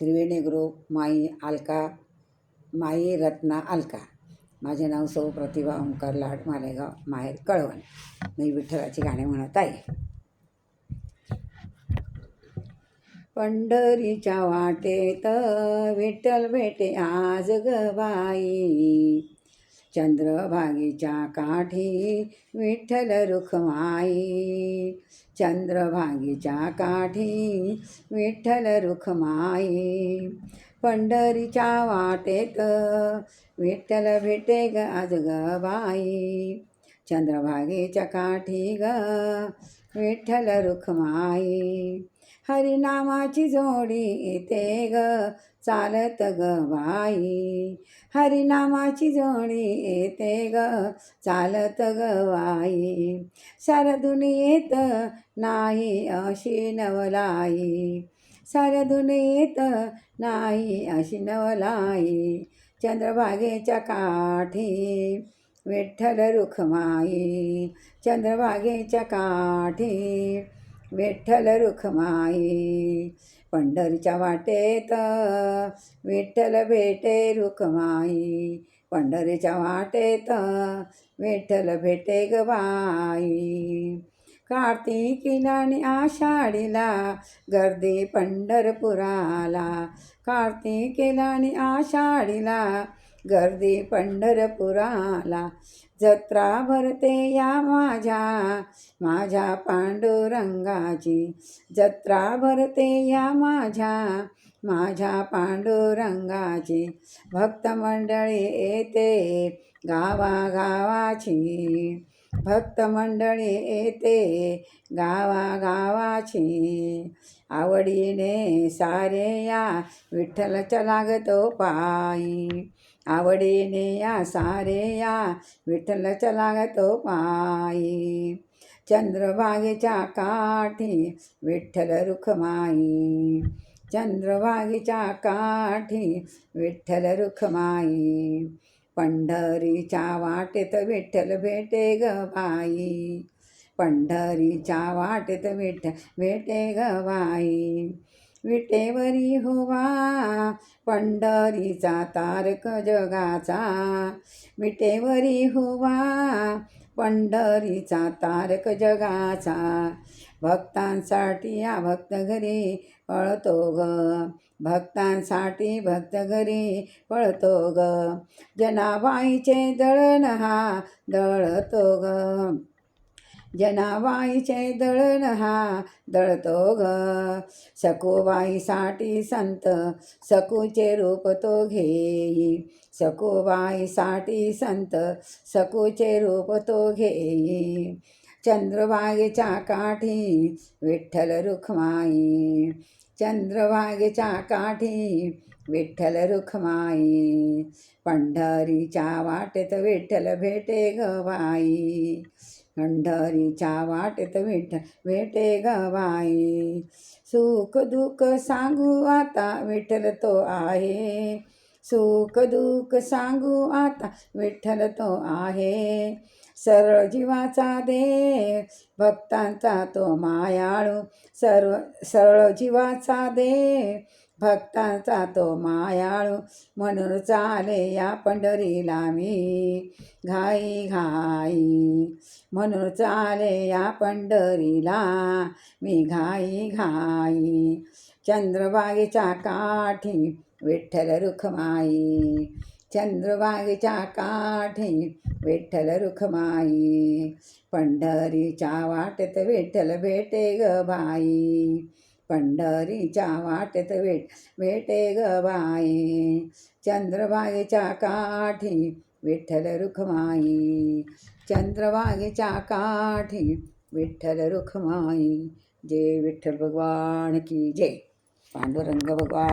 त्रिवेणी group माई अलका माई रत्ना अलका माझे नाव सौ प्रतिभा ओंकार लाड मालेगाव माहेर कळवण. मी विठ्ठलाची गाणे म्हणत आहे. पंढरीच्या वाटेत विठ्ठल भेटे आज ग बाई. चंद्रभागेच्या काठी विठ्ठल रुखमाई. चंद्रभागेच्या काठी विठ्ठल रुखमाई. पंढरीच्या वाटेत विठ्ठल भेटे ग आज ग बाई. चंद्रभागेच्या काठी ग विठ्ठल रुखमाई. हरिनामाची जोडी येते ग चालत ग बाई. हरिनामाची जोडी येते ग चालत ग बाई. येत नाही अशी नवलाई. सरदून येत नाही अशी नवलाई. चंद्रभागेच्या काठी विठ्ठल रुखमाई. चंद्रभागेच्या काठी विठ्ठल रुखमाई पंढरीच्या वाटेत विठ्ठल भेटे रुखमाई पंढरीच्या वाटेत विठ्ठल भेटे गवाई कार्तिकीला आणि आषाढीला गर्दी पंढरपुराला कार्तिकीला आणि आषाढीला गर्दी पंढरपुराला. जत्रा भरते या माझ्या माझ्या पांडुरंगाची. जत्रा भरते या माझ्या माझ्या पांडुरंगाची. भक्त मंडळी येते गावागावाची. भक्त मंडळी येते गावागावाची. आवडीने सारे या विठ्ठलच्या लागतो पायी. आवडीने या सारे या विठ्ठल लागतो पायी. चंद्रभागेच्या काठी विठ्ठल रुखमाई. चंद्रभागेच्या काठी विठ्ठल रुखमाई. पंढरीच्या वाटेत विठ्ठल भेटे ग बाई. पंढरीच्या वाटेत विठ्ठल भेटे ग बाई. विटेवरी होवा पंढरीचा तारक जगाचा. विटेवरी होवा पंढरीचा तारक जगाचा. भक्तांसाठी या भक्त घरी पळतो ग. भक्तांसाठी भक्त घरी पळतो ग. जनाबाईचे दळण हा दळतो ग. जनाबाईचे दळण हा दळतो ग. सखूबाईसाठी संत सकूचे रूप तो घेई. सखूबाईसाठी संत सकूचे रूप तो घेई. चंद्रभागेच्या काठी विठ्ठल रुखमाई. चंद्रभागेच्या काठी विठ्ठल रुखमाई. पंढरीच्या वाटेत विठ्ठल भेटे ग बाई. पंढरीच्या वाटेत विठ भेटे गवाई. सुख दुःख सांगू आता विठ्ठल तो आहे. सुख दुःख सांगू आता विठ्ठल तो आहे. सरळ जीवाचा दे भक्तांचा तो मायाळू. सर्व सरळ जीवाचा दे भक्तांचा तो मायाळू म्हणून चाले या पंढरीला मी. घाई घाई म्हणून चाले या पंढरीला मी. घाई घाई चंद्रबागेच्या काठी विठ्ठल रुखमाई. चंद्रबागेच्या काठी विठ्ठल रुखमाई. पंढरीच्या वाटेत विठ्ठल भेटे ग बाई. पंढरीच्या वाटेत वेट वेटे ग बाई. चंद्रबाईच्या काठी विठ्ठल रुखमाई. चंद्रबाईच्या काठी विठ्ठल रुखमाई. जय विठ्ठल भगवान की जय. पांडुरंग भगवान.